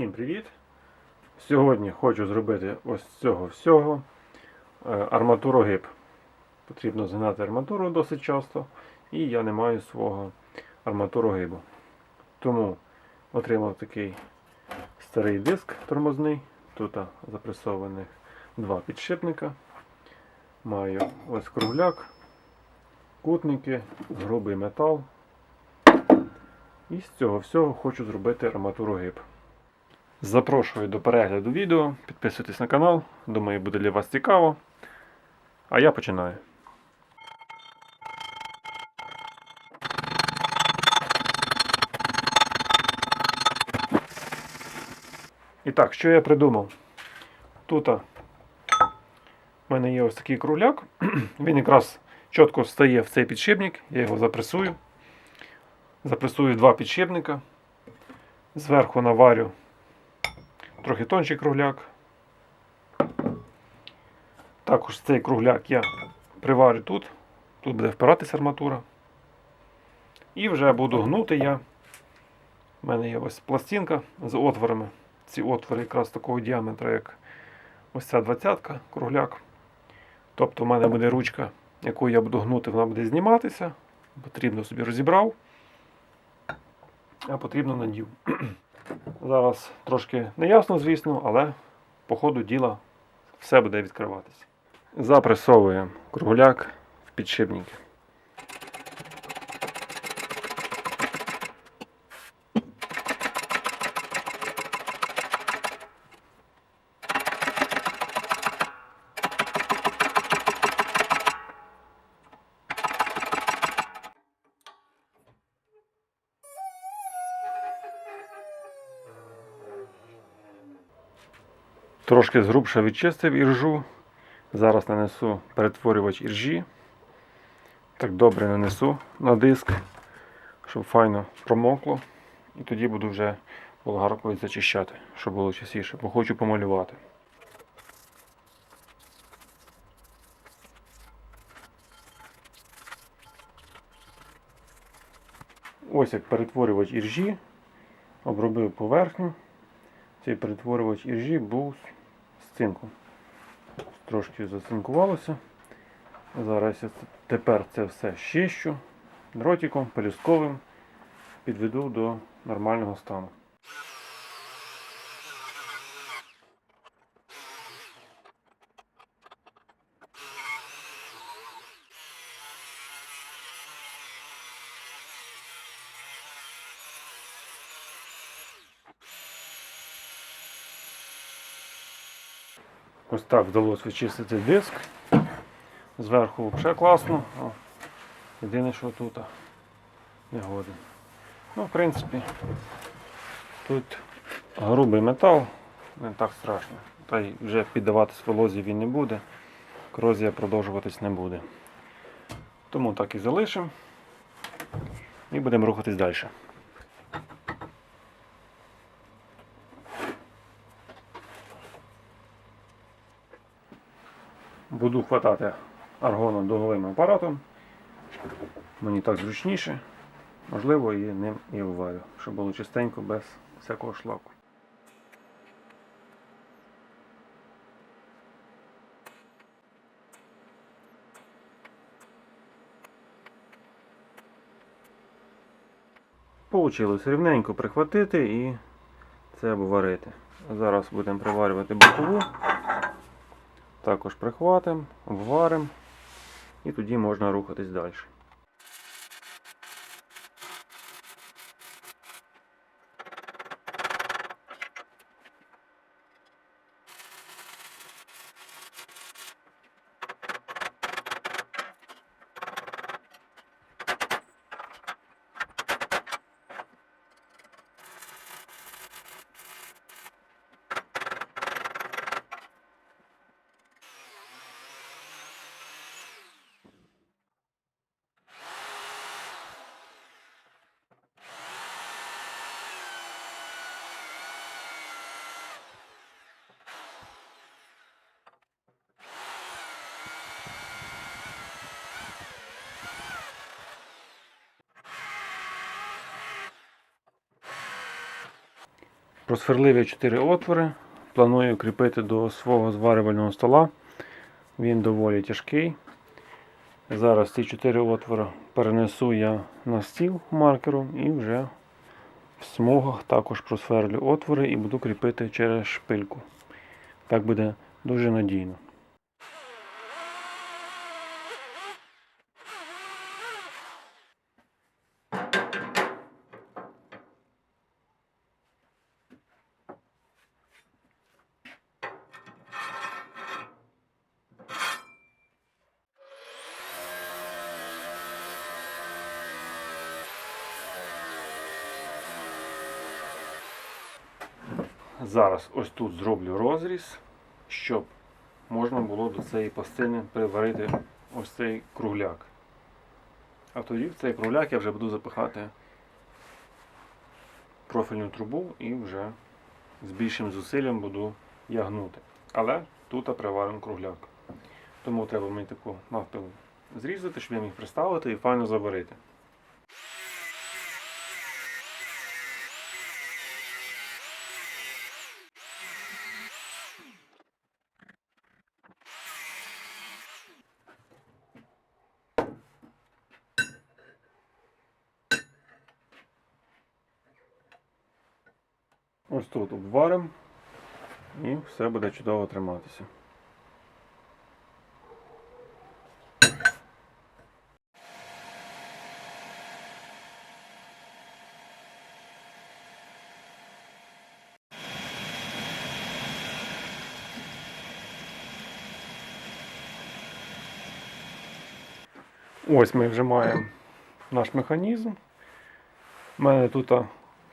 Всім привіт! Сьогодні хочу зробити ось цього всього е, арматурогиб. Потрібно згинати арматуру досить часто, і я не маю свого арматурогибу. Тому отримав такий старий диск тормозний. Тут запресованих два підшипника. Маю ось кругляк, кутники, грубий метал. І з цього всього хочу зробити арматурогиб. Запрошую до перегляду відео, підписуйтесь на канал, думаю, буде для вас цікаво. А я починаю. І так, що я придумав? Тут в мене є ось такий кругляк. Він якраз чітко встає в цей підшипник, я його запресую. Запресую два підшипника. Зверху наварю трохи тонший кругляк. Також цей кругляк я приварю тут. Тут буде впиратися арматура. І вже буду гнути я. У мене є ось пластинка з отворами. Ці отвори якраз такого діаметра, як ось ця двадцятка, кругляк. Тобто в мене буде ручка, яку я буду гнути, вона буде зніматися. Потрібно собі розібрав, а потрібно надів. Зараз трошки неясно, звісно, але по ходу діла все буде відкриватися. Запресовуємо кругляк в підшипники. Трошки згрубше відчистив іржу. Зараз нанесу перетворювач іржі. Так добре нанесу на диск, щоб файно промокло. І тоді буду вже болгаркою зачищати, щоб було чистіше, бо хочу помалювати. Ось як перетворювач іржі. Обробив поверхню. Цей перетворювач іржі був з цинком. Трошки зацинкувалося. Зараз тепер це все щищу дротиком, пелюсковим, підведу до нормального стану. Ось так вдалося вичистити диск. Зверху взагалі класно. О, єдине, що тут не годен. Ну, в принципі, тут грубий метал, не так страшно. Та й вже піддаватись волозі він не буде, корозія продовжуватись не буде. Тому так і залишимо і будемо рухатись далі. Буду хватати аргоном дуговим апаратом. Мені так зручніше. Можливо, і ним і вварю, щоб було чистенько без всякого шлаку. Получилось рівненько прихватити і це обварити. Зараз будемо приварювати бокову. Також прихватимо, вваримо і тоді можна рухатись далі. Просверлив я 4 отвори. Планую кріпити до свого зварювального стола. Він доволі тяжкий. Зараз ці 4 отвори перенесу я на стіл маркером і вже в смугах також просверлю отвори і буду кріпити через шпильку. Так буде дуже надійно. Зараз ось тут зроблю розріз, щоб можна було до цієї пластини приварити ось цей кругляк. А тоді в цей кругляк я вже буду запихати профільну трубу і вже з більшим зусиллям буду ягнути. Але тут приварен кругляк. Тому треба мені таку навпіл зрізати, щоб я міг приставити і файно заварити. Тут обваримо і все буде чудово триматися. Ось ми вже маємо наш механізм. У мене тут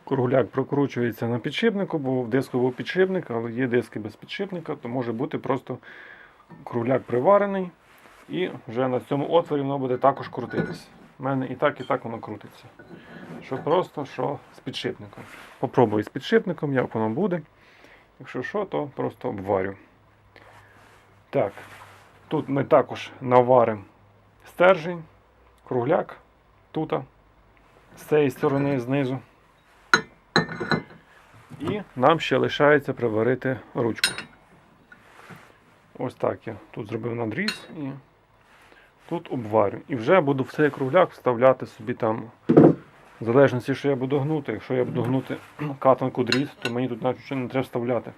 кругляк прокручується на підшипнику, бо в диску був підшипник, але є диски без підшипника, то може бути просто кругляк приварений і вже на цьому отворі воно буде також крутитися. У мене і так, і так воно крутиться. Що просто, що з підшипником. Попробую з підшипником, як воно буде. Якщо що, то просто обварю. Так, тут ми також наваримо стержень, кругляк, тут, з цієї сторони знизу. І нам ще лишається приварити ручку. Ось так я тут зробив надріз і тут обварю. І вже буду в цей кругляк вставляти собі там, в залежності, що я буду гнути. Якщо я буду гнути катанку дріт, то мені тут навіть не треба вставляти.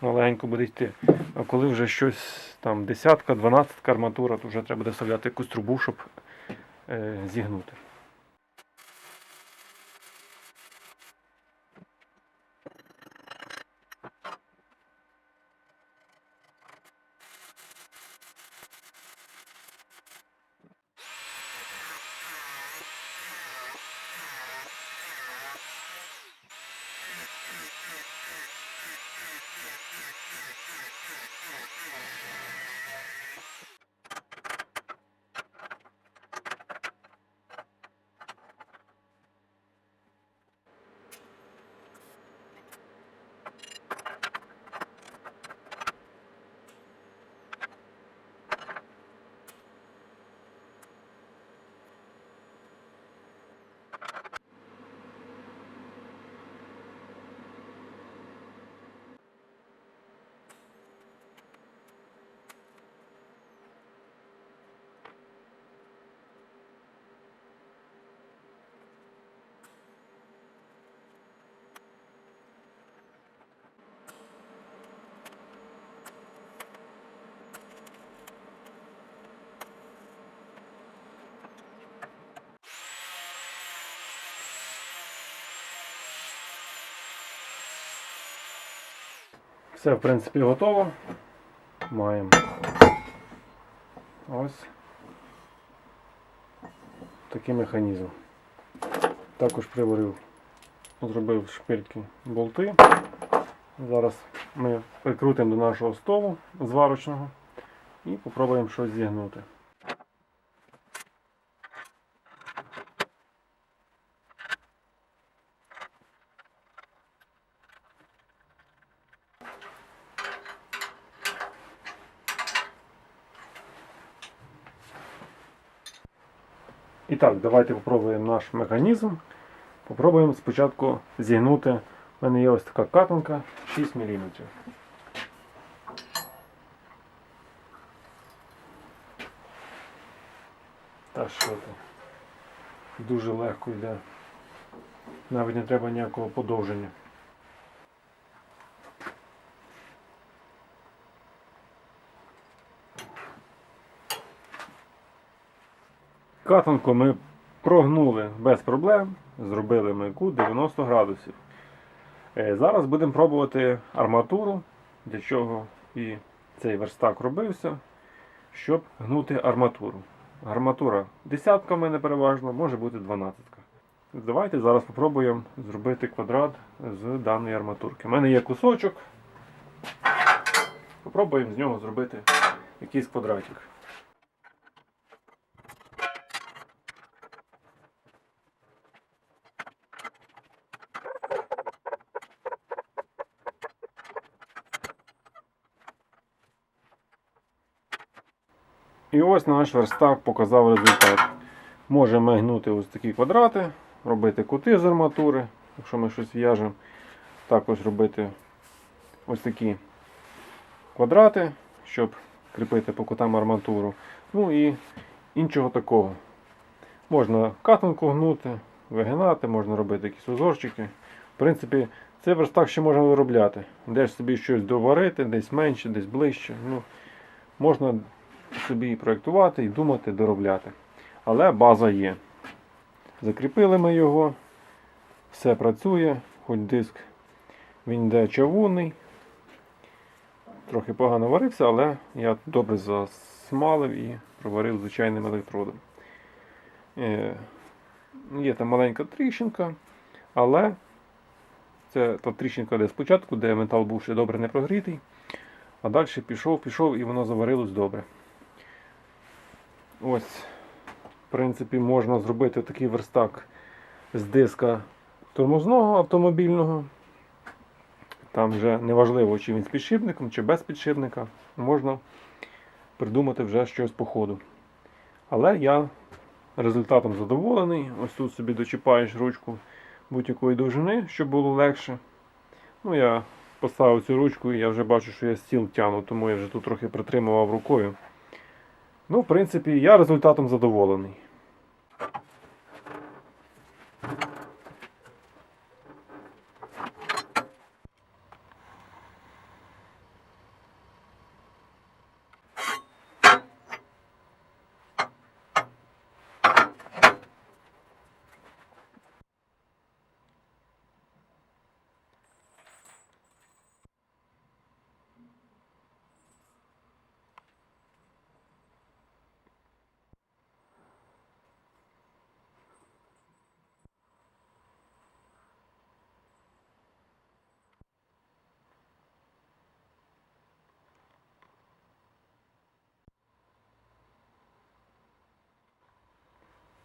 Вона легенько буде йти. А коли вже щось там десятка, дванадцятка арматура, то вже треба буде вставляти якусь трубу, щоб е, зігнути. Все, в принципі, готово. Маємо ось такий механізм. Також приварив, зробив шпильки болти. Зараз ми прикрутимо до нашого столу зварочного і попробуємо щось зігнути. І так, давайте попробуємо наш механізм. Попробуємо спочатку зігнути У мене є ось така катанка 6 мм. Та що ти? Дуже легко йде. Навіть не треба ніякого подовження. Катанку ми прогнули без проблем, зробили ми 90 градусів. Е, Зараз будемо пробувати арматуру, для чого і цей верстак робився, щоб гнути арматуру. Арматура десятка в мене переважно, може бути 12. Давайте зараз спробуємо зробити квадрат з даної арматурки. У мене є кусочок. Попробуємо з нього зробити якийсь квадратик. І ось наш верстак показав результат. Можемо гнути ось такі квадрати, робити кути з арматури, якщо ми щось в'яжемо. Також робити ось такі квадрати, щоб кріпити по кутам арматуру. Ну і іншого такого. Можна катанку гнути, вигинати, можна робити якісь узорчики. В принципі, цей верстак ще можна виробляти. Десь собі щось доварити, десь менше, десь ближче. Ну, можна собі і проєктувати, і думати, доробляти. Але база є. Закріпили ми його, все працює, хоч диск він йде чавунний. Трохи погано варився, але я добре засмалив і проварив звичайним електродом. Е, Є там маленька тріщинка, але це та тріщинка, де спочатку, де метал був ще добре не прогрітий, а далі пішов, пішов і воно заварилось добре. Ось, в принципі, можна зробити такий верстак з диска тормозного автомобільного. Там вже неважливо, чи він з підшипником, чи без підшипника. Можна придумати вже щось по ходу. Але я результатом задоволений. Ось тут собі дочіпаєш ручку будь-якої довжини, щоб було легше. Ну, я поставив цю ручку і я вже бачу, що я стіл тягну, тому я вже тут трохи притримував рукою. Ну, в принципі, я результатом задоволений.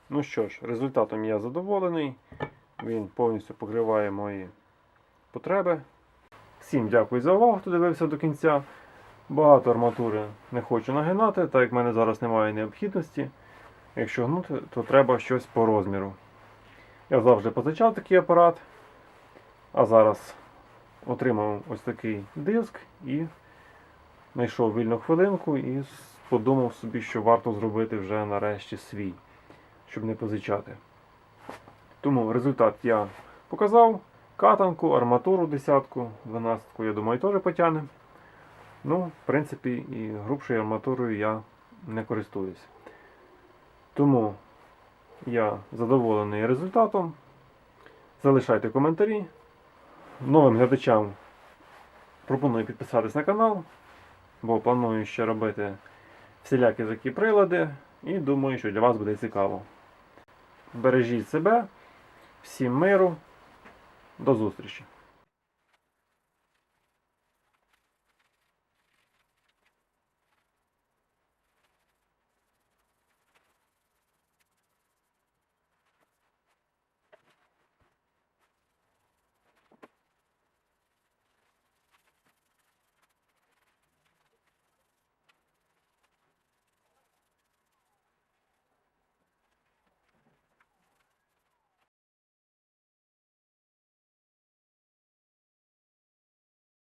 Ну що ж, результатом я задоволений. Він повністю покриває мої потреби. Всім дякую за увагу, хто дивився до кінця. Багато арматури не хочу нагинати, так як в мене зараз немає необхідності. Якщо гнути, то треба щось по розміру. Я завжди позичав такий апарат, а зараз отримав ось такий диск і знайшов вільну хвилинку і подумав собі, що варто зробити вже нарешті свій щоб не позичати. Тому результат я показав. Катанку, арматуру десятку, 12 я думаю, теж потягне. Ну, в принципі, і грубшою арматурою я не користуюсь. Тому я задоволений результатом. Залишайте коментарі. Новим глядачам пропоную підписатись на канал, бо планую ще робити всілякі такі прилади і думаю, що для вас буде цікаво. Бережіть себе, всім миру, до зустрічі!